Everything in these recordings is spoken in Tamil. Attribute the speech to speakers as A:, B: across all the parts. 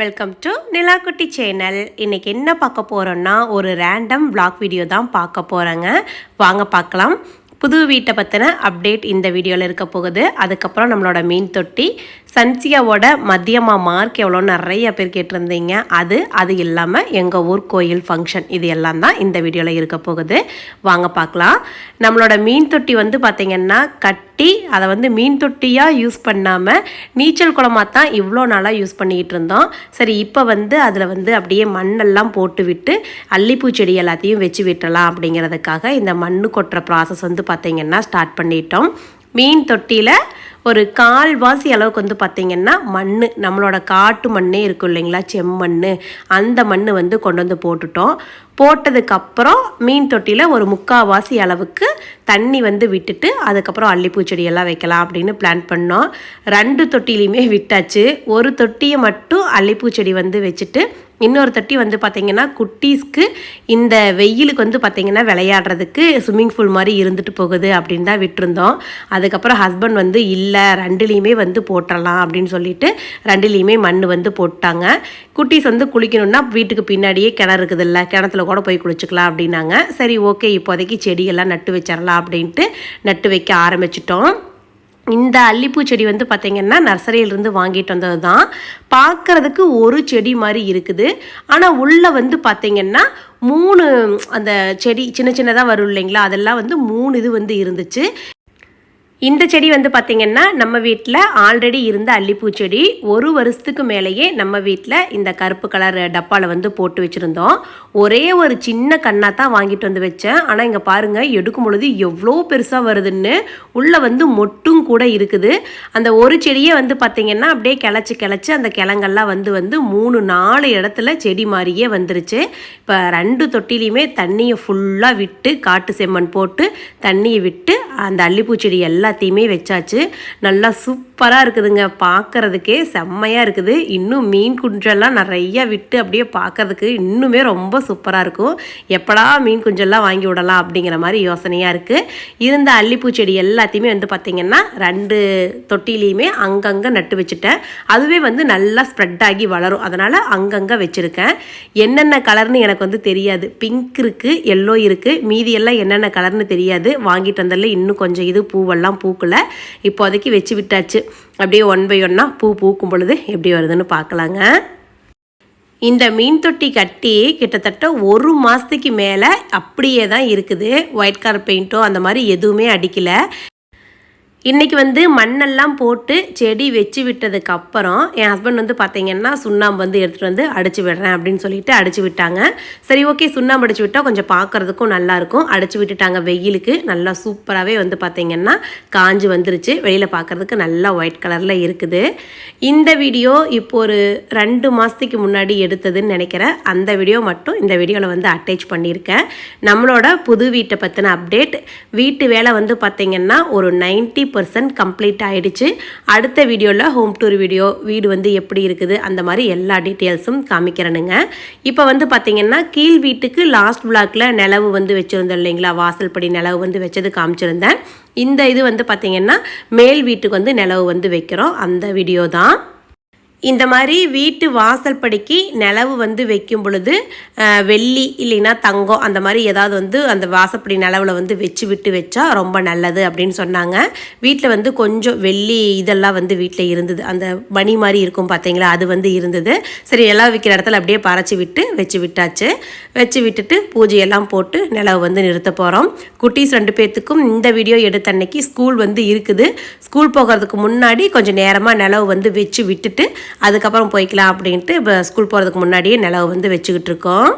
A: வெல்கம் டு நிலாக்குட்டி சேனல் இன்றைக்கி என்ன பார்க்க போகிறோன்னா ஒரு ரேண்டம் விளாக் வீடியோ தான் பார்க்க போகிறேங்க வாங்க பார்க்கலாம். புது வீட்டை பற்றின அப்டேட் இந்த வீடியோவில் இருக்க போகுது. அதுக்கப்புறம் நம்மளோட மீன் தொட்டி. சன்சியாவோட மதியமா மார்க் எவ்வளோ நிறைய பேர் கேட்டிருந்தீங்க. அது அது இல்லாமல் எங்கள் ஊர் கோயில் ஃபங்க்ஷன் இது எல்லாம் தான் இந்த வீடியோவில் இருக்க போகுது. வாங்க பார்க்கலாம். நம்மளோட மீன் தொட்டி வந்து பார்த்திங்கன்னா கட்டி அதை வந்து மீன் தொட்டியாக யூஸ் பண்ணாமல் நீச்சல் குளமாக தான் இவ்வளோ நாளாக யூஸ் பண்ணிக்கிட்டு இருந்தோம். சரி இப்போ வந்து அதில் வந்து அப்படியே மண்ணெல்லாம் போட்டு விட்டு அல்லிப்பூ செடி எல்லாத்தையும் வச்சு விட்டுறலாம் அப்படிங்கிறதுக்காக இந்த மண் கொட்டுற ப்ராசஸ் வந்து பார்த்திங்கன்னா ஸ்டார்ட் பண்ணிட்டோம். மீன் தொட்டியில் ஒரு கால்வாசி அளவுக்கு வந்து பார்த்திங்கன்னா மண் நம்மளோட காட்டு மண்ணே இருக்கும் இல்லைங்களா செம்மண் அந்த மண் வந்து கொண்டு வந்து போட்டுட்டோம். போட்டதுக்கப்புறம் மீன் தொட்டியில் ஒரு முக்கால்வாசி அளவுக்கு தண்ணி வந்து விட்டுட்டு அதுக்கப்புறம் அல்லிப்பூ செடியெல்லாம் வைக்கலாம் அப்படின்னு பிளான் பண்ணோம். ரெண்டு தொட்டிலையுமே விட்டாச்சு. ஒரு தொட்டியை மட்டும் அல்லிப்பூ செடி வந்து வச்சுட்டு இன்னொரு தொட்டி வந்து பார்த்திங்கன்னா குட்டீஸ்க்கு இந்த வெயிலுக்கு வந்து பார்த்திங்கன்னா விளையாடுறதுக்கு ஸ்விம்மிங் பூல் மாதிரி இருந்துட்டு போகுது அப்படின்னு தான் விட்டுருந்தோம். அதுக்கப்புறம் ஹஸ்பண்ட் வந்து இல்லை ரெண்டுலேயுமே வந்து போட்டுடலாம் அப்படின்னு சொல்லிட்டு ரெண்டுலேயுமே மண் வந்து போட்டாங்க. குட்டீஸ் வந்து குளிக்கணும்னா வீட்டுக்கு பின்னாடியே கிணறு இருக்குதுல்ல கிணத்துல கூட போய் குளிச்சுக்கலாம் அப்படின்னாங்க. சரி ஓகே இப்போதைக்கு செடியெல்லாம் நட்டு வச்சிடலாம் அப்படின்ட்டு நட்டு வைக்க ஆரம்பிச்சிட்டோம். இந்த அல்லிப்பூ செடி வந்து பார்த்திங்கன்னா நர்சரியிலிருந்து வாங்கிட்டு வந்தது தான் பார்க்குறதுக்கு ஒரு செடி மாதிரி இருக்குது. ஆனால் உள்ளே வந்து பார்த்திங்கன்னா மூணு அந்த செடி சின்ன சின்னதாக வரும் இல்லைங்களா? அதெல்லாம் வந்து மூணு இது வந்து இருந்துச்சு. இந்த செடி வந்து பார்த்திங்கன்னா நம்ம வீட்டில் ஆல்ரெடி இருந்த அல்லிப்பூ செடி ஒரு வருஷத்துக்கு மேலேயே நம்ம வீட்டில் இந்த கருப்பு கலர் டப்பாவில் வந்து போட்டு வச்சுருந்தோம். ஒரே ஒரு சின்ன கண்ணாக தான் வாங்கிட்டு வந்து வச்சேன். ஆனால் இங்கே பாருங்கள் எடுக்கும் பொழுது எவ்வளோ பெருசாக வருதுன்னு உள்ளே வந்து மொட்டும் கூட இருக்குது. அந்த ஒரு செடியே வந்து பார்த்திங்கன்னா அப்படியே கிளச்சி கிளச்சி அந்த கிழங்கெல்லாம் வந்து வந்து மூணு நாலு இடத்துல செடி மாதிரியே வந்துருச்சு. இப்போ ரெண்டு தொட்டிலையுமே தண்ணியை ஃபுல்லாக விட்டு காட்டு செம்மண் போட்டு தண்ணியை விட்டு அந்த அல்லிப்பூ செடி எல்லாத்தையுமே வச்சாச்சு. நல்லா சூப் சூப்பராக இருக்குதுங்க. பார்க்கறதுக்கே செம்மையாக இருக்குது. இன்னும் மீன் குஞ்செல்லாம் நிறையா விட்டு அப்படியே பார்க்கறதுக்கு இன்னுமே ரொம்ப சூப்பராக இருக்கும். எப்படா மீன் குஞ்செல்லாம் வாங்கி விடலாம் அப்படிங்கிற மாதிரி யோசனையாக இருக்குது இருந்த அல்லிப்பூ செடி எல்லாத்தையுமே வந்து பார்த்திங்கன்னா ரெண்டு தொட்டிலையுமே அங்கங்கே நட்டு வச்சுட்டேன். அதுவே வந்து நல்லா ஸ்ப்ரெட் ஆகி வளரும். அதனால் அங்கங்கே வச்சுருக்கேன். என்னென்ன கலர்னு எனக்கு வந்து தெரியாது. பிங்க் இருக்குது எல்லோ இருக்குது மீதி எல்லாம் என்னென்ன கலர்னு தெரியாது. வாங்கிட்டு வந்ததில் இன்னும் கொஞ்சம் இது பூவெல்லாம் பூக்கல. இப்போதைக்கு வச்சு விட்டாச்சு. அப்படியே ஒன் பை ஒன்னாக பூ பூக்கும் பொழுது எப்படி வருதுன்னு பார்க்கலாங்க. இந்த மீன் தொட்டி கட்டி கிட்டத்தட்ட ஒரு மாதத்துக்கு மேலே அப்படியே தான் இருக்குது ஒயிட் கலர் பெயிண்ட்டோ அந்த மாதிரி எதுவுமே அடிக்கலை. இன்றைக்கி வந்து மண்ணெல்லாம் போட்டு செடி வச்சு விட்டதுக்கு அப்புறம் என் ஹஸ்பண்ட் வந்து பார்த்தீங்கன்னா சுண்ணாம்பு வந்து எடுத்துகிட்டு வந்து அடிச்சு விடுறேன் அப்படின்னு சொல்லிட்டு அடிச்சு விட்டாங்க. சரி ஓகே சுண்ணாம்பு அடிச்சு விட்டால் கொஞ்சம் பார்க்குறதுக்கும் நல்லாயிருக்கும் அடிச்சு விட்டுட்டாங்க வெயிலுக்கு. நல்லா சூப்பராகவே வந்து பார்த்தீங்கன்னா காஞ்சு வந்துருச்சு. வெளியில் பார்க்குறதுக்கு நல்லா ஒயிட் கலரில் இருக்குது. இந்த வீடியோ இப்போ ஒரு ரெண்டு மாதத்துக்கு முன்னாடி எடுத்ததுன்னு நினைக்கிறேன். அந்த வீடியோ மட்டும் இந்த வீடியோவில் வந்து அட்டாச் பண்ணியிருக்கேன். நம்மளோட புது வீட்டை பற்றின அப்டேட் வீட்டு வேலை வந்து பார்த்திங்கன்னா ஒரு நைன்ட்டி பர்சன்ட் கம்ப்ளீட் ஆகிடுச்சு அடுத்த வீடியோவில் ஹோம் டூர் வீடியோ வீடு வந்து எப்படி இருக்குது அந்த மாதிரி எல்லா டீட்டெயில்ஸும் காமிக்கிறேனுங்க. இப்போ வந்து பார்த்திங்கன்னா கீழ் வீட்டுக்கு லாஸ்ட் விளாக்ல நிலவு வந்து வச்சுருந்தோம் இல்லைங்களா? வாசல்படி நிலவு வந்து வச்சது காமிச்சிருந்தேன். இந்த இது வந்து பார்த்திங்கன்னா மேல் வீட்டுக்கு வந்து நிலவு வந்து வைக்கிறோம். அந்த வீடியோ தான். இந்த மாதிரி வீட்டு வாசல் படிக்கு நிலவு வந்து வைக்கும் பொழுது வெள்ளி இல்லைன்னா தங்கம் அந்த மாதிரி ஏதாவது வந்து அந்த வாசப்படி நிலவில் வந்து வச்சு விட்டு வச்சா ரொம்ப நல்லது அப்படின்னு சொன்னாங்க. வீட்டில் வந்து கொஞ்சம் வெள்ளி இதெல்லாம் வந்து வீட்டில் இருந்தது. அந்த மணி மாதிரி இருக்கும் பார்த்தீங்களா அது வந்து இருந்தது. சரி எல்லாம் விற்கிற இடத்துல அப்படியே பறைச்சி விட்டு வச்சு விட்டாச்சு. வச்சு விட்டுட்டு பூஜையெல்லாம் போட்டு நிலவு வந்து நிறுத்த போகிறோம் குட்டீஸ் ரெண்டு பேர்த்துக்கும் இந்த வீடியோ எடுத்த அன்னைக்கு ஸ்கூல் வந்து இருக்குது. ஸ்கூல் போகிறதுக்கு முன்னாடி கொஞ்சம் நேரமாக நிலவு வந்து வச்சு விட்டுட்டு அதுக்கப்புறம் போய்க்கலாம் அப்படின்ட்டு இப்போ ஸ்கூல் போகிறதுக்கு முன்னாடியே நிலவு வந்து வச்சுக்கிட்டு இருக்கோம்.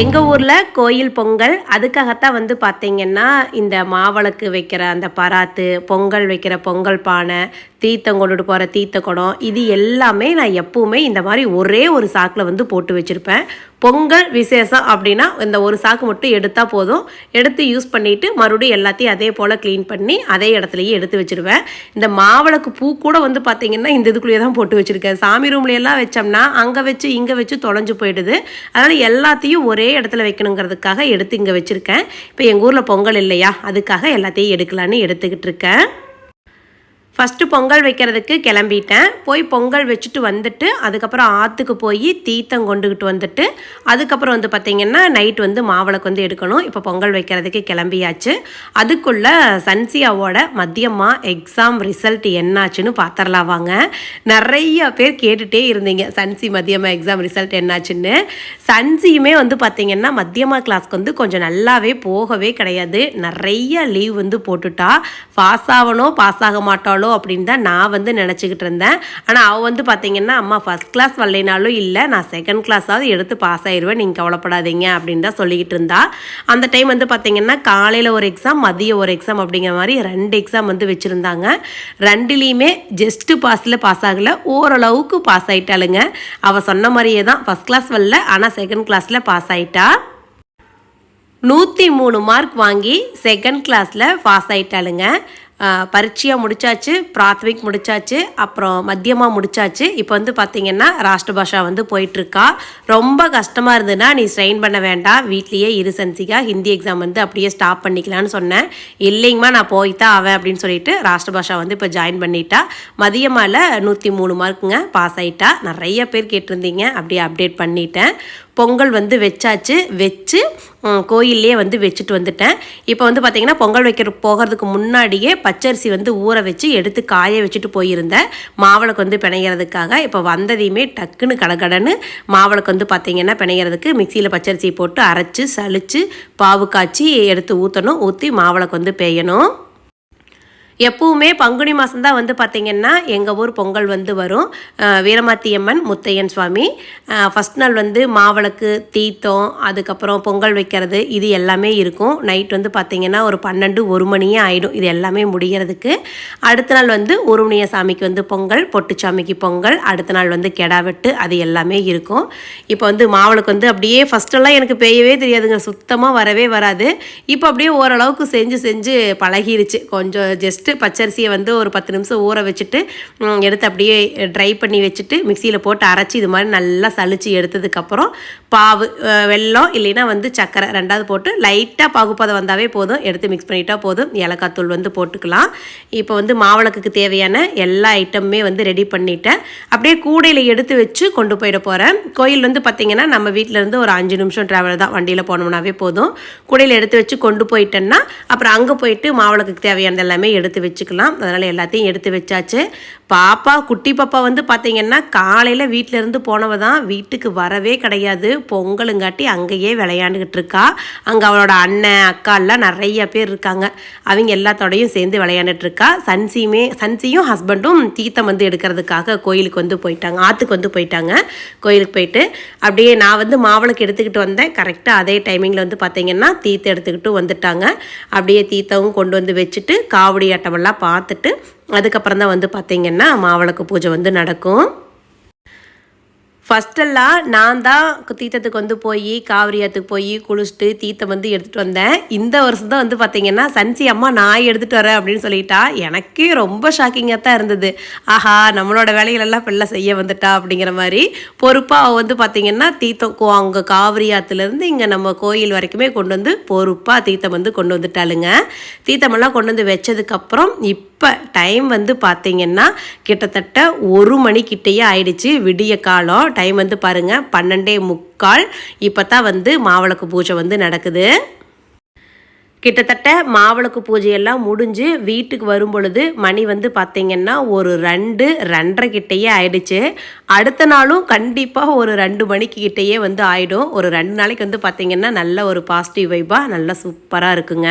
A: எங்கள் ஊரில் கோயில் பொங்கல் அதுக்காகத்தான் வந்து பார்த்தீங்கன்னா இந்த மாவிளக்கு வைக்கிற அந்த பராத்து பொங்கல் வைக்கிற பொங்கல் பானை தீர்த்தம் கொண்டுட்டு போகிற தீர்த்த குடம் இது எல்லாமே நான் எப்பவுமே இந்த மாதிரி ஒரே ஒரு சாக்கில் வந்து போட்டு வச்சுருப்பேன். பொங்கல் விசேஷம் அப்படின்னா இந்த ஒரு சாக்கு மட்டும் எடுத்தால் போதும். எடுத்து யூஸ் பண்ணிவிட்டு மறுபடியும் எல்லாத்தையும் அதே போல் க்ளீன் பண்ணி அதே இடத்துலையே எடுத்து வச்சுருவேன். இந்த மாவிளக்கு பூ கூட வந்து பார்த்திங்கன்னா இந்த இதுக்குள்ளேயே தான் போட்டு வச்சுருக்கேன். சாமி ரூம்லையெல்லாம் வச்சோம்னா அங்கே வச்சு இங்கே வச்சு தொலைஞ்சு போயிடுது. அதனால் எல்லாத்தையும் ஒரே இடத்துல வைக்கணுங்கிறதுக்காக எடுத்து இங்கே வச்சுருக்கேன். இப்போ எங்கள் ஊரில் பொங்கல் இல்லையா? அதுக்காக எல்லாத்தையும் எடுக்கலான்னு எடுத்துக்கிட்டு இருக்கேன். ஃபஸ்ட்டு பொங்கல் வைக்கிறதுக்கு கிளம்பிட்டேன். போய் பொங்கல் வச்சுட்டு வந்துட்டு அதுக்கப்புறம் ஆற்றுக்கு போய் தீர்த்தம் கொண்டுக்கிட்டு வந்துட்டு அதுக்கப்புறம் வந்து பார்த்திங்கன்னா நைட் வந்து மாவிளக்கு வந்து எடுக்கணும். இப்போ பொங்கல் வைக்கிறதுக்கு கிளம்பியாச்சு. அதுக்குள்ளே சன்சியாவோட மதியமாக எக்ஸாம் ரிசல்ட் என்னாச்சுன்னு பார்த்துடலாம் வாங்க. நிறைய பேர் கேட்டுகிட்டே இருந்தீங்க சன்சி மதியமாக எக்ஸாம் ரிசல்ட் என்னாச்சுன்னு. சன்சியுமே வந்து பார்த்திங்கன்னா மத்தியமாக கிளாஸ்க்கு வந்து கொஞ்சம் நல்லாவே போகவே கிடையாது. நிறைய லீவ் வந்து போட்டுட்டா. பாஸ் ஆகணும் பாஸ் ஆக மாட்டாளோ அப்படின்னு தான் நான் வந்து நினச்சிக்கிட்டு இருந்தேன். ஆனால் அவள் வந்து பார்த்தீங்கன்னா அம்மா ஃபஸ்ட் கிளாஸ் வரலைனாலும் இல்லை நான் செகண்ட் கிளாஸாவது எடுத்து பாஸ் ஆயிடுவேன் நீங்கள் கவலைப்படாதீங்க அப்படின்னு தான் சொல்லிக்கிட்டு இருந்தா. அந்த டைம் வந்து பார்த்தீங்கன்னா காலையில் ஒரு எக்ஸாம் மதியம் ஒரு எக்ஸாம் அப்படிங்கிற மாதிரி ரெண்டு எக்ஸாம் வந்து வச்சுருந்தாங்க. ரெண்டுலேயுமே ஜஸ்ட்டு பாஸில் பாஸ் ஆகலை. ஓரளவுக்கு பாஸ் ஆகிட்டாளுங்க அவள் சொன்ன மாதிரியே தான் ஃபஸ்ட் கிளாஸ் வரல ஆனால் செகண்ட் கிளாஸில் பாஸ் ஆகிட்டா நூற்றி மூணு மார்க் வாங்கி செகண்ட் கிளாஸில் பாஸ் ஆகிட்டாளுங்க பரீட்சையாக முடிச்சாச்சு பிராத்மிக் முடிச்சாச்சு அப்புறம் மத்தியமாக முடிச்சாச்சு. இப்போ வந்து பார்த்திங்கன்னா ராஷ்டிர பாஷா வந்து போயிட்டுருக்கா. ரொம்ப கஷ்டமாக இருந்ததுன்னா நீ ஸ்ட்ரெயின் பண்ண வேண்டாம். வீட்லேயே இரு சன்சிகா ஹிந்தி எக்ஸாம் வந்து அப்படியே ஸ்டாப் பண்ணிக்கலான்னு சொன்னேன். இல்லைங்கம்மா நான் போய் தான் ஆவேன் அப்படின்னு சொல்லிட்டு ராஷ்டிர பாஷா வந்து இப்போ ஜாயின் பண்ணிட்டா. மதியமால நூற்றி மூணு மார்க்குங்க பாஸ் ஆகிட்டா நிறைய பேர் கேட்டிருந்தீங்க. அப்படியே அப்டேட் பண்ணிட்டேன். பொங்கல் வந்து வச்சாச்சு வச்சு கோயிலே வந்து வச்சுட்டு வந்துட்டேன். இப்போ வந்து பார்த்திங்கன்னா பொங்கல் வைக்கிற போகிறதுக்கு முன்னாடியே பச்சரிசி வந்து ஊற வச்சு எடுத்து காய வச்சுட்டு போயிருந்தேன். மாவளுக்கு வந்து பிணைகிறதுக்காக இப்போ வந்ததையுமே டக்குன்னு கடகடன்னு மாவளுக்கு வந்து பார்த்திங்கன்னா பிணைகிறதுக்கு மிக்சியில் பச்சரிசி போட்டு அரைச்சி சளிச்சு பாவு காய்ச்சி எடுத்து ஊற்றணும் ஊற்றி மாவளுக்கு வந்து பெய்யணும் எப்பவுமே பங்குனி மாதம் தான் வந்து பார்த்திங்கன்னா எங்கள் ஊர் பொங்கல் வந்து வரும். வீரமாத்தியம்மன் முத்தையன் சுவாமி. ஃபஸ்ட் நாள் வந்து மாவிளக்கு தீத்தம் அதுக்கப்புறம் பொங்கல் வைக்கிறது இது எல்லாமே இருக்கும். நைட் வந்து பார்த்திங்கன்னா ஒரு பன்னெண்டு ஒரு மணியே ஆகிடும் இது எல்லாமே முடிகிறதுக்கு அடுத்த நாள் வந்து உருமணிய சாமிக்கு வந்து பொங்கல் பொட்டுச்சாமிக்கு பொங்கல் அடுத்த நாள் வந்து கெடா வெட்டு அது எல்லாமே இருக்கும். இப்போ வந்து மாவிளக்கு வந்து அப்படியே ஃபஸ்ட்டெல்லாம் எனக்கு பெய்யவே தெரியாதுங்க. சுத்தமாக வரவே வராது. இப்போ அப்படியே ஓரளவுக்கு செஞ்சு செஞ்சு பழகிருச்சு. கொஞ்சம் ஜஸ்ட்டு ஃபஸ்ட்டு பச்சரிசியை வந்து ஒரு பத்து நிமிஷம் ஊற வச்சுட்டு எடுத்து அப்படியே ட்ரை பண்ணி வச்சுட்டு மிக்சியில் போட்டு அரைச்சி இது மாதிரி நல்லா சளிச்சு எடுத்ததுக்கப்புறம் பாவு வெல்லம் இல்லைன்னா வந்து சக்கரை ரெண்டாவது போட்டு லைட்டாக பாகுப்பதம் வந்தாவே போதும். எடுத்து மிக்ஸ் பண்ணிட்டா போதும். ஏலக்காய் தூள் வந்து போட்டுக்கலாம். இப்போ வந்து மாவிளக்குக்கு தேவையான எல்லா ஐட்டமுமே வந்து ரெடி பண்ணிட்டேன். அப்படியே கூடையில் எடுத்து வச்சு கொண்டு போயிட போகிறேன் கோயில் வந்து பார்த்திங்கன்னா நம்ம வீட்டிலேருந்து ஒரு அஞ்சு நிமிஷம் ட்ராவல் தான். வண்டியில் போனோம்னாவே போதும். கூடையில் எடுத்து வச்சு கொண்டு போயிட்டேன்னா அப்புறம் அங்கே போயிட்டு மாவிளக்குக்கு தேவையானது எல்லாமே எடுத்து வச்சுக்கலாம். அதனால் எல்லாத்தையும் எடுத்து வச்சாச்சு. பாப்பா குட்டி பாப்பா வந்து பார்த்திங்கன்னா காலையில் வீட்டிலேருந்து போனவ தான் வீட்டுக்கு வரவே கிடையாது. பொங்கலுங்காட்டி அங்கேயே விளையாண்டுக்கிட்டு இருக்கா அங்கே அவளோட அண்ணன் அக்கா எல்லாம் நிறைய பேர் இருக்காங்க. அவங்க எல்லாத்தோடையும் சேர்ந்து விளையாண்டுட்டு இருக்கா சன்சியுமே சன்சியும் ஹஸ்பண்டும் தீர்த்தம் வந்து எடுக்கிறதுக்காக கோயிலுக்கு வந்து போயிட்டாங்க. ஆற்றுக்கு வந்து போயிட்டாங்க. கோயிலுக்கு போயிட்டு அப்படியே நான் வந்து மாவளுக்கு எடுத்துக்கிட்டு வந்தேன். கரெக்டாக அதே டைமிங்கில் வந்து பார்த்திங்கன்னா தீர்த்தம் எடுத்துக்கிட்டு வந்துட்டாங்க. அப்படியே தீர்த்தமும் கொண்டு வந்து வச்சுட்டு காவடி அட்டமெல்லாம் பார்த்துட்டு அதுக்கப்புறம் தான் வந்து பார்த்திங்கன்னா மாவிளக்கு பூஜை வந்து நடக்கும். ஃபஸ்ட்டெல்லாம் நான் தான் தீர்த்தத்துக்கு வந்து போய் காவிரியாத்துக்கு போய் குளிச்சுட்டு தீர்த்தம் வந்து எடுத்துகிட்டு வந்தேன். இந்த வருஷம் தான் வந்து பார்த்திங்கன்னா சன்சி அம்மா நான் எடுத்துகிட்டு வரேன் அப்படின்னு சொல்லிட்டா. எனக்கே ரொம்ப ஷாக்கிங்காக தான் இருந்தது. ஆஹா நம்மளோட வேலைகளெல்லாம் பிள்ளை செய்ய வந்துட்டா அப்படிங்கிற மாதிரி. பொறுப்பாக அவள் வந்து பார்த்திங்கன்னா தீர்த்தம் அங்கே காவிரியாத்துலேருந்து இங்கே நம்ம கோயில் வரைக்குமே கொண்டு வந்து பொறுப்பாக தீர்த்தம் வந்து கொண்டு வந்துட்டாளுங்க. தீர்த்தமெல்லாம் கொண்டு வந்து வச்சதுக்கப்புறம் இப்போ இப்போ டைம் வந்து பார்த்திங்கன்னா கிட்டத்தட்ட ஒரு மணிக்கிட்டேயே ஆயிடுச்சு. விடிய காலம். டைம் வந்து பாருங்கள் பன்னெண்டே முக்கால். இப்போ தான் வந்து மாவிளக்கு பூஜை வந்து நடக்குது. கிட்டத்தட்ட மாவிளக்கு பூஜையெல்லாம் முடிஞ்சு வீட்டுக்கு வரும் பொழுது மணி வந்து பார்த்திங்கன்னா ஒரு ரெண்டு ரெண்டரை கிட்டேயே ஆயிடுச்சு. அடுத்த நாளும் கண்டிப்பாக ஒரு ரெண்டு மணிக்கு கிட்டேயே வந்து ஆயிடும். ஒரு ரெண்டு நாளைக்கு வந்து பார்த்திங்கன்னா நல்ல ஒரு பாசிட்டிவ் வைப்பாக நல்லா சூப்பராக இருக்குங்க.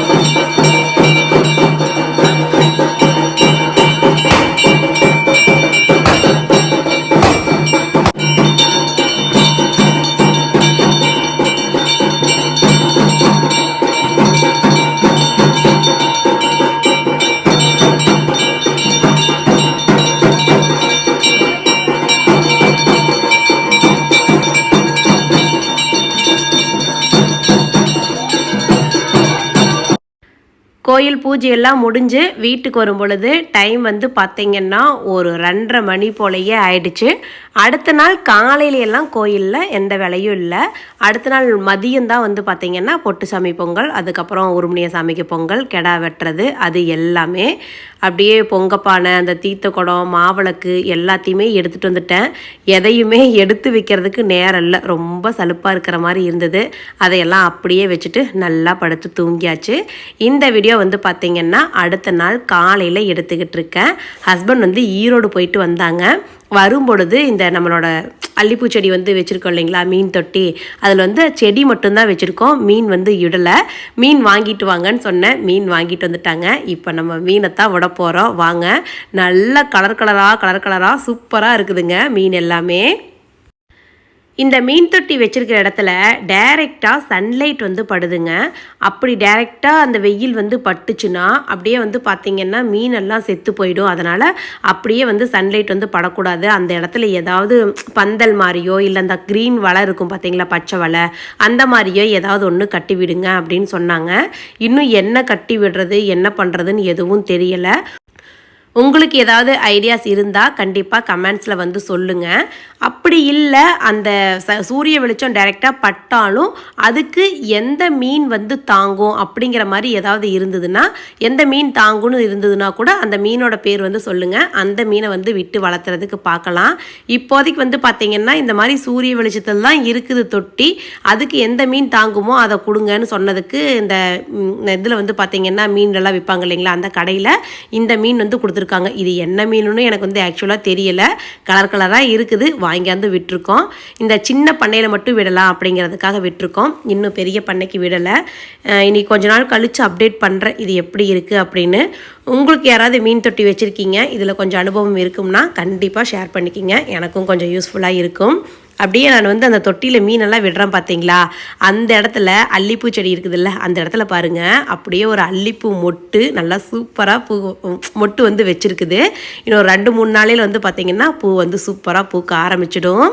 A: கோயில் பூஜையெல்லாம் முடிஞ்சு வீட்டுக்கு வரும் பொழுது டைம் வந்து பார்த்திங்கன்னா ஒரு ரெண்டரை மணி போலயே ஆயிடுச்சு. அடுத்த நாள் காலையில கோயிலில் எந்த வேலையும் இல்லை. அடுத்த நாள் மதியம் தான் வந்து பார்த்திங்கன்னா பொட்டு சாமி பொங்கல் அதுக்கப்புறம் உருமணிய சாமிக்கு பொங்கல் கெடா வெட்டுறது அது எல்லாமே. அப்படியே பொங்கப்பானை அந்த தீத்த குடம் மாவிளக்கு எல்லாத்தையுமே எடுத்துகிட்டு வந்துட்டேன். எதையுமே எடுத்து வைக்கிறதுக்கு நேரம் இல்லை. ரொம்ப சலுப்பாக இருக்கிற மாதிரி இருந்தது. அதையெல்லாம் அப்படியே வச்சுட்டு நல்லா படுத்து தூங்கியாச்சு. இந்த வீடியோ வந்து பார்த்திங்கன்னா அடுத்த நாள் காலையில் எடுத்துக்கிட்டு இருக்கேன். ஹஸ்பண்ட் வந்து ஈரோடு போயிட்டு வந்தாங்க. வரும் பொழுது இந்த நம்மளோட அல்லிப்பூ செடி வந்து வச்சுருக்கோம் இல்லைங்களா மீன் தொட்டி. அதில் வந்து செடி மட்டும்தான் வச்சுருக்கோம். மீன் வந்து இடலை. மீன் வாங்கிட்டு வாங்கன்னு சொன்னேன் மீன் வாங்கிட்டு வந்துட்டாங்க. இப்போ நம்ம மீனை தான் விட போகிறோம் வாங்க. நல்ல கலர் கலராக கலர் கலராக சூப்பராக இருக்குதுங்க மீன் எல்லாமே. இந்த மீன் தொட்டி வச்சிருக்கிற இடத்துல டைரெக்டாக சன்லைட் வந்து படுதுங்க. அப்படி டைரெக்டாக அந்த வெயில் வந்து பட்டுச்சுன்னா அப்படியே வந்து பார்த்திங்கன்னா மீனெல்லாம் செத்து போயிடும். அதனால் அப்படியே வந்து சன்லைட் வந்து படக்கூடாது. அந்த இடத்துல ஏதாவது பந்தல் மாதிரியோ இல்லை அந்த க்ரீன் வலை இருக்கும் பார்த்தீங்களா பச்சை வலை அந்த மாதிரியோ ஏதாவது ஒன்று கட்டி விடுங்க அப்படின்னு சொன்னாங்க. இன்னும் என்ன கட்டி விடுறது என்ன பண்ணுறதுன்னு எதுவும் தெரியலை. உங்களுக்கு ஏதாவது ஐடியாஸ் இருந்தால் கண்டிப்பாக கமெண்ட்ஸில் வந்து சொல்லுங்கள் அப்படி இல்லை அந்த ச சூரிய வெளிச்சம் டைரெக்டாக பட்டாலும் அதுக்கு எந்த மீன் வந்து தாங்கும் அப்படிங்கிற மாதிரி ஏதாவது இருந்ததுன்னா எந்த மீன் தாங்கும்னு இருந்ததுன்னா கூட அந்த மீனோட பேர் வந்து சொல்லுங்கள் அந்த மீனை வந்து விட்டு வளர்த்துறதுக்கு பார்க்கலாம். இப்போதைக்கு வந்து பார்த்திங்கன்னா இந்த மாதிரி சூரிய வெளிச்சத்தில் தான் இருக்குது தொட்டி. அதுக்கு எந்த மீன் தாங்குமோ அதை கொடுங்கன்னு சொன்னதுக்கு இந்த இதில் வந்து பார்த்திங்கன்னா மீன்லாம் விற்பாங்க இல்லைங்களா அந்த கடையில் இந்த மீன் வந்து கொடுத்து கொடுத்துருக்காங்க. இது என்ன மீனுன்னு எனக்கு வந்து ஆக்சுவலாக தெரியலை. கலர் கலராக இருக்குது. வாங்கியாந்து விட்டுருக்கோம். இந்த சின்ன பண்ணையில் மட்டும் விடலாம் அப்படிங்கிறதுக்காக விட்டுருக்கோம். இன்னும் பெரிய பண்ணைக்கு விடலை. இனி கொஞ்ச நாள் கழித்து அப்டேட் பண்ணுறேன் இது எப்படி இருக்குது அப்படின்னு. உங்களுக்கு யாராவது மீன் தொட்டி வச்சுருக்கீங்க இதில் கொஞ்சம் அனுபவம் இருக்கும்னா கண்டிப்பாக ஷேர் பண்ணிக்கிங்க. எனக்கும் கொஞ்சம் யூஸ்ஃபுல்லாக இருக்கும். அப்படியே நான் வந்து அந்த தொட்டியில் மீனெல்லாம் விடுறேன் பார்த்தீங்களா அந்த இடத்துல அல்லிப்பூ செடி இருக்குதுல்ல அந்த இடத்துல பாருங்கள் அப்படியே ஒரு அல்லிப்பூ மொட்டு நல்லா சூப்பராக பூ மொட்டு வந்து வச்சுருக்குது. இன்னும் ரெண்டு மூணு நாளையில் வந்து பார்த்திங்கன்னா பூ வந்து சூப்பராக பூக்க ஆரம்பிச்சிடும்.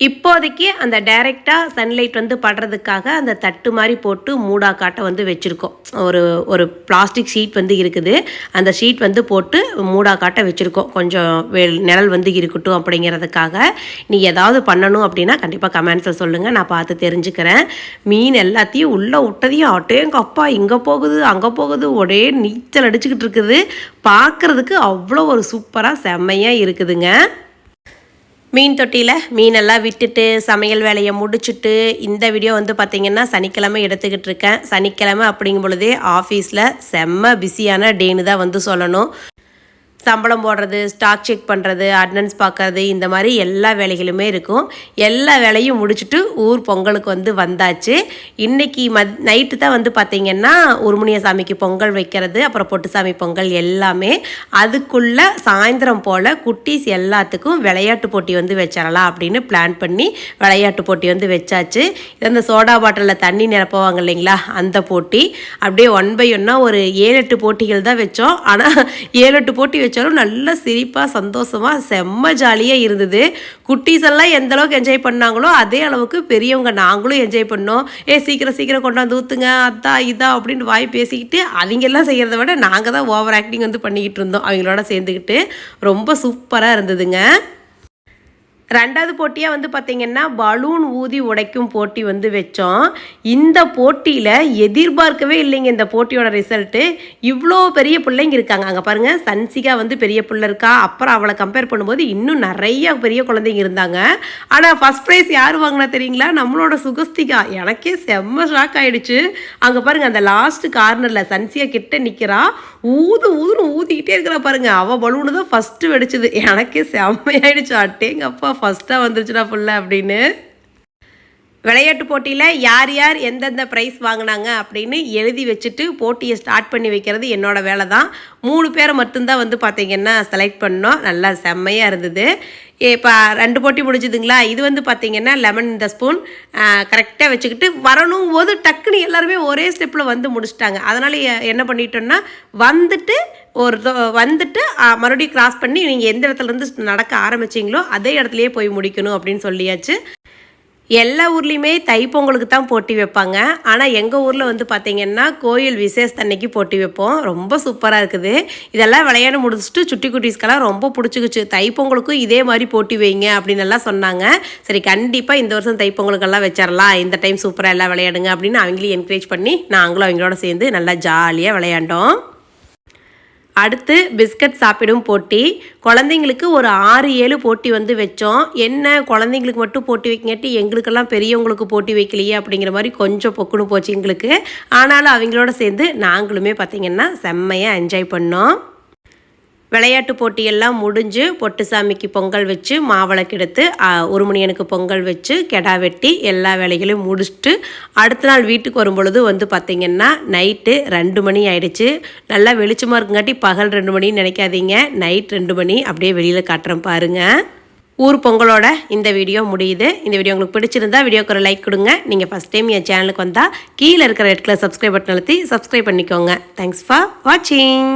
A: இப்போதைக்கு அந்த டைரெக்டாக சன்லைட் வந்து படுறதுக்காக அந்த தட்டு மாதிரி போட்டு மூடா காட்டை வந்து வச்சுருக்கோம். ஒரு ஒரு பிளாஸ்டிக் ஷீட் வந்து இருக்குது. அந்த ஷீட் வந்து போட்டு மூடா காட்டை வச்சுருக்கோம். கொஞ்சம் வெள் நிழல் வந்து இருக்கட்டும் அப்படிங்கிறதுக்காக. நீ ஏதாவது பண்ணணும் அப்படின்னா கண்டிப்பாக கமெண்ட்ஸில் சொல்லுங்கள் நான் பார்த்து தெரிஞ்சுக்கிறேன். மீன் எல்லாத்தையும் உள்ளே விட்டதையும் அட்டேங்க அப்பா இங்கே போகுது அங்கே போகுது ஒரே நீச்சல் அடிச்சுக்கிட்டு இருக்குது. பார்க்குறதுக்கு அவ்வளோ ஒரு சூப்பராக செம்மையாக இருக்குதுங்க. மீன் தொட்டியில் மீனெல்லாம் விட்டுட்டு சமையல் வேலையை முடிச்சுட்டு இந்த வீடியோ வந்து பார்த்திங்கன்னா சனிக்கிழமை எடுத்துக்கிட்டு இருக்கேன். சனிக்கிழமை அப்படிங்கும் பொழுதே ஆஃபீஸில் செம்ம பிஸியான டேன்னு தான் வந்து சொல்லணும். சம்பளம் போடுறது ஸ்டாக் செக் பண்ணுறது அட்டனன்ஸ் பார்க்கறது இந்த மாதிரி எல்லா வேலைகளுமே இருக்கும். எல்லா வேலையும் முடிச்சுட்டு ஊர் பொங்கலுக்கு வந்து வந்தாச்சு. இன்றைக்கி மத் நைட்டு தான் வந்து பார்த்திங்கன்னா உருமுனிய சாமிக்கு பொங்கல் வைக்கிறது அப்புறம் பொட்டுசாமி பொங்கல் எல்லாமே. அதுக்குள்ளே சாயந்தரம் போல் குட்டீஸ் எல்லாத்துக்கும் விளையாட்டு போட்டி வந்து வச்சிடலாம் அப்படின்னு பிளான் பண்ணி விளையாட்டு போட்டி வந்து வச்சாச்சு. இந்த சோடா பாட்டிலில் தண்ணி நிரப்புவாங்க இல்லைங்களா? அந்த போட்டி. அப்படியே ஒன் பை ஒன்னாக ஒரு ஏழு எட்டு போட்டிகள் தான் வச்சோம். ஆனால் ஏழு எட்டு போட்டி வச்சு வச்சாலும் நல்லா சிரிப்பாக சந்தோஷமாக செம்ம ஜாலியாக இருந்தது. குட்டீஸ் எல்லாம் எந்த அளவுக்கு என்ஜாய் பண்ணாங்களோ அதே அளவுக்கு பெரியவங்க நாங்களும் என்ஜாய் பண்ணோம். ஏ சீக்கிரம் சீக்கிரம் கொண்டாந்து ஊற்றுங்க அத்தா இதா அப்படின்னு வாய் பேசிக்கிட்டு அவங்கெல்லாம் செய்கிறத விட நாங்கள் தான் ஓவர் ஆக்டிங் வந்து பண்ணிக்கிட்டு இருந்தோம் அவங்களோட சேர்ந்துக்கிட்டு. ரொம்ப சூப்பராக இருந்ததுங்க. ரெண்டாவது போட்டியாக வந்து பார்த்திங்கன்னா பலூன் ஊதி உடைக்கும் போட்டி வந்து வச்சோம். இந்த போட்டியில் எதிர்பார்க்கவே இல்லைங்க இந்த போட்டியோட ரிசல்ட்டு இவ்வளோ பெரிய பிள்ளைங்க இருக்காங்க. அங்கே பாருங்கள் சன்சிகா வந்து பெரிய பிள்ளை இருக்கா? அப்புறம் அவளை கம்பேர் பண்ணும்போது இன்னும் நிறைய பெரிய குழந்தைங்க இருந்தாங்க. ஆனால் ஃபஸ்ட் ப்ரைஸ் யார் வாங்கினா தெரியுங்களா? நம்மளோட சுகஸ்திகா. எனக்கே செம்ம ஷாக் ஆகிடுச்சு அங்கே பாருங்கள் அந்த லாஸ்ட் கார்னரில் சன்சிகா கிட்ட நிற்கிறா ஊது ஊதுன்னு ஊதிக்கிட்டே இருக்கிறா பாருங்க. அவள் பலூனு தான் ஃபஸ்ட்டு வெடிச்சது. எனக்கே செம்மையாயிடுச்சு. அட்டேங்கப்பா ஃபஸ்ட்டாக வந்துருச்சுடா ஃபுல்லாக அப்படின்னு. விளையாட்டு போட்டியில் யார் யார் எந்தெந்த ப்ரைஸ் வாங்கினாங்க அப்படின்னு எழுதி வச்சுட்டு போட்டியை ஸ்டார்ட் பண்ணி வைக்கிறது என்னோடய வேலை தான் மூணு பேரை மட்டும்தான் வந்து பார்த்திங்கன்னா செலக்ட் பண்ணோம். நல்லா செம்மையாக இருந்தது. இப்போ ரெண்டு போட்டி முடிஞ்சுதுங்களா? இது வந்து பார்த்திங்கன்னா லெமன் இந்த ஸ்பூன் கரெக்டாக வச்சுக்கிட்டு வரணும் போது டக்குன்னு எல்லாருமே ஒரே ஸ்டெப்பில் வந்து முடிச்சிட்டாங்க. அதனால் என்ன பண்ணிட்டோன்னா வந்துட்டு ஒரு வந்துட்டு மறுபடியும் கிராஸ் பண்ணி நீங்கள் எந்த இடத்துலேருந்து நடக்க ஆரம்பிச்சிங்களோ அதே இடத்துலையே போய் முடிக்கணும் அப்படின்னு சொல்லியாச்சு. எல்லா ஊர்லேயுமே தைப்பொங்கலுக்கு தான் போட்டி வைப்பாங்க. ஆனால் எங்கள் ஊரில் வந்து பார்த்திங்கன்னா கோயில் விசேஷத்தன்னைக்கு போட்டி வைப்போம். ரொம்ப சூப்பராக இருக்குது. இதெல்லாம் விளையாட முடிச்சுட்டு சுட்டி குட்டீஸ்க்கெல்லாம் ரொம்ப பிடிச்சிக்குச்சு. தைப்பொங்கலுக்கும் இதே மாதிரி போட்டி வைங்க அப்படின்னு எல்லாம் சொன்னாங்க. சரி கண்டிப்பாக இந்த வருஷம் தைப்பொங்கலுக்கெல்லாம் வச்சிடலாம் இந்த டைம் சூப்பராக எல்லாம் விளையாடுங்க அப்படின்னு அவங்களையும் என்கரேஜ் பண்ணி நாங்களும் அவங்களோட சேர்ந்து நல்லா ஜாலியாக விளையாண்டோம். அடுத்து பிஸ்கட் சாப்பிடும் போட்டி. குழந்தைங்களுக்கு ஒரு ஆறு ஏழு போட்டி வந்து வச்சோம். என்ன குழந்தைங்களுக்கு மட்டும் போட்டி வைக்கங்காட்டி எங்களுக்கெல்லாம் பெரியவங்களுக்கு போட்டி வைக்கலையே அப்படிங்கிற மாதிரி கொஞ்சம் பொக்குன்னு போச்சு எங்களுக்கு. ஆனாலும் அவங்களோட சேர்ந்து நாங்களுமே பார்த்திங்கன்னா செம்மையாக என்ஜாய் பண்ணோம். விளையாட்டு போட்டியெல்லாம் முடிஞ்சு பொட்டுசாமிக்கு பொங்கல் வச்சு மாவிளக்கு ஆ, ஒரு மணியனுக்கு பொங்கல் வச்சு கெடா வெட்டி எல்லா வேலைகளையும் முடிச்சுட்டு அடுத்த நாள் வீட்டுக்கு வரும் பொழுது வந்து பார்த்திங்கன்னா நைட்டு ரெண்டு மணி ஆயிடுச்சு. நல்லா வெளிச்சமாக இருக்குங்காட்டி பகல் ரெண்டு மணின்னு நினைக்காதீங்க. நைட் ரெண்டு மணி அப்படியே வெளியில் காட்டுறேன் பாருங்கள் ஊர் பொங்கலோட இந்த வீடியோ முடியுது. இந்த வீடியோ உங்களுக்கு பிடிச்சிருந்தா வீடியோக்கு ஒரு லைக் கொடுங்க. நீங்கள் ஃபஸ்ட் டைம் என் சேனலுக்கு வந்தால் கீழே இருக்கிற ரெட் கலர் சப்ஸ்கிரைப் பட்டன் அழுத்தி சப்ஸ்கிரைப் பண்ணிக்கோங்க. தேங்க்ஸ் ஃபார் வாட்சிங்